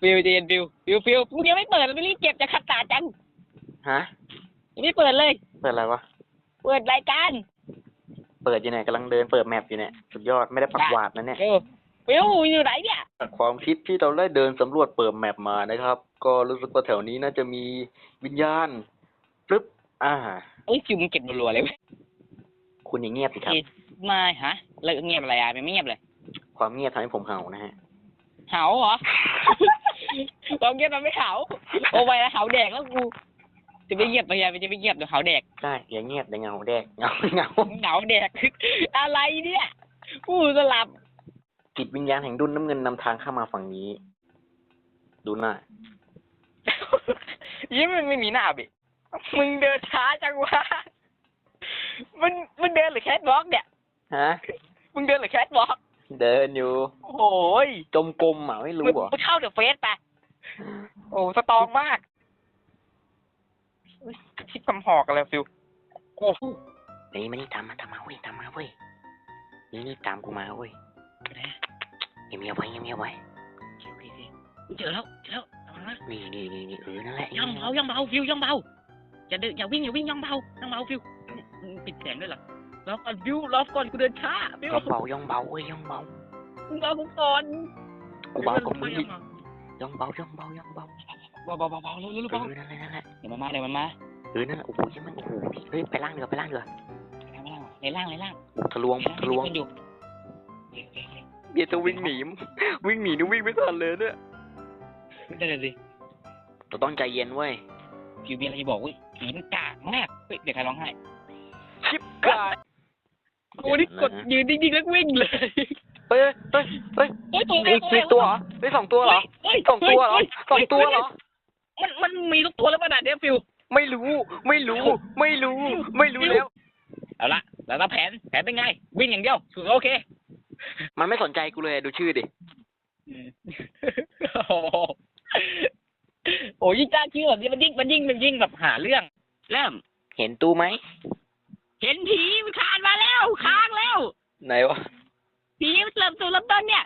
ฟิวใจเย็นฟิวฟิวฟิวมึงยังไม่เปิดไม่รีบเก็บจะขัดตาจังฮะ ยังไม่เปิดเลย เปิดอะไรวะ เปิดรายการเปิดอยู่เนี่ยกำลังเดินเปิดแมปอยู่เนี่ยสุดยอดไม่ได้ปักหวาดนะเนี่ยเฟิวฟิวอยู่ไหนเนี่ยจากความคิดที่เราได้เดินสำรวจเปิดแมปมานะครับ ก็รู้สึกว่าแถวนี้น่าจะมีวิญญาณปึ๊บอ่าเอ้ยฟิวมึงเก็บรัวๆเลยเว้ยคุณอย่างเงียบสิครับ ไม่ฮะเลิกเงียบอะไรอะไม่เงียบเลย ความเงียบทำให้ผมเห่านะฮะ เห่าเหรอ ลองเงียบมันไม่เห่าโอ้ไปแล้วเห่าแดกแล้วกูจะไม่เงียบไปยังจะไม่เงียบเดี๋ยวเห่าแดกใช่อย่าเงียบเดี๋ยวเหงาแดกเหงาเหงาเหงาแดกอะไรเนี่ยผู้สลับจิตวิญญาณแห่งดุนน้ำเงินนำทางเข้ามาฝั่งนี้ดูหน้ายิ้มมันไม่มีหน้าบิมึงเดินช้าจังวะมันมันเดินหรือแคทวอล์กเนี่ยฮะมึงเดินหรือแคทวอล์กเดินอยู่ โอ้ยจมกลมอะไม่รู้มึงเหรอมึงเข้าเดอะเฟสไป โอ้สตรองมากอุ๊ยคิดคำหอกอะไรฟิวโอ้โหนี่มานี่ตามมาตามมาเว้ยตามมาเว้ยนี่นี่ตามกูมาเว้ยเงียบเงียบไว้เงียบเงียบไว้เจอแล้วเจอแล้วระวังนะนี่นี่นี่นี่เออนั่นแหละย่องเบาย่องเบาฟิวย่องเบาอย่าเดินอย่าวิ่งอย่าวิ่งย่องเบาย่องเบาฟิวมึงปิดเสียงด้วยเหรอรอก่อนฟิวรอก่อนกูเดินช้าฟิวย่องเบาย่องเบาเว้ยย่องเบามึงรอกูก่อนกูเบากว่ามึงอีก ย่องเบาย่องเบาย่องเบาเบาเบาเบาเบาเร็วเร็วเอเบาอนั่นแหละนั่นแหละเดี๋ยวมันมาเดี๋ยวมันมาเออนั่นแหละโอ้โหยังมันโอ้โหเฮ้ยไปล่างเดือไปล่างเดือในล่างในล่างบุกทะลวงบุกทะลวงอยู่เบียร์จะวิ่งหนีมวิ่งหนีนี่วิ่งไม่ทันเลยเนี่ยได้เลยสิเราต้องใจเย็นเว้ยฟิวมีอะไรจะบอกเว้ยผีมันกากมากเฮ้ยเดี๋ยวใครร้องไห้ชิบกายโอ้นี่กดยืนนิ่งๆแล้ววิ่งเลย เฮ้ยเฮ้ยเฮ้ยเฮ้ยตัวมีมีตัวเหรอเฮ้ยสองตัวเหรอเฮ้ยสองตัวเหรอสองตัวเหรอ มันมันมีทุกตัวแล้วขนาดเนี้ยฟิว ไม่รู้ ไม่รู้ ไม่รู้ ไม่รู้แล้ว เอาละแล้วก็แผนแผนเป็นไง วิ่งอย่างเดียวถือโอเคมันไม่สนใจกูเลยดูชื่อดิโอ้โหโอ้ยยิ่งจ้าชื่อแบบนี้มันยิ่งมันยิ่งมันยิ่งแบบหาเรื่อง เริ่ม เห็นตู้ไหม เห็นผีมันคานมาแล้วค้างแล้ว ไหนวะ ผีมันเริ่มตัวเริ่มต้นเนี่ย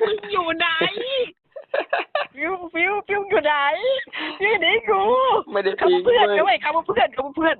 มึงอยู่ไหนฟิวฟิวฟิวอยู่ไหนอยู่ไหนกูไม่ได้คำทิ้ว่างเพื่อนเลยนะเว้ยคำว่าเพื่อนคำว่าเพื่อน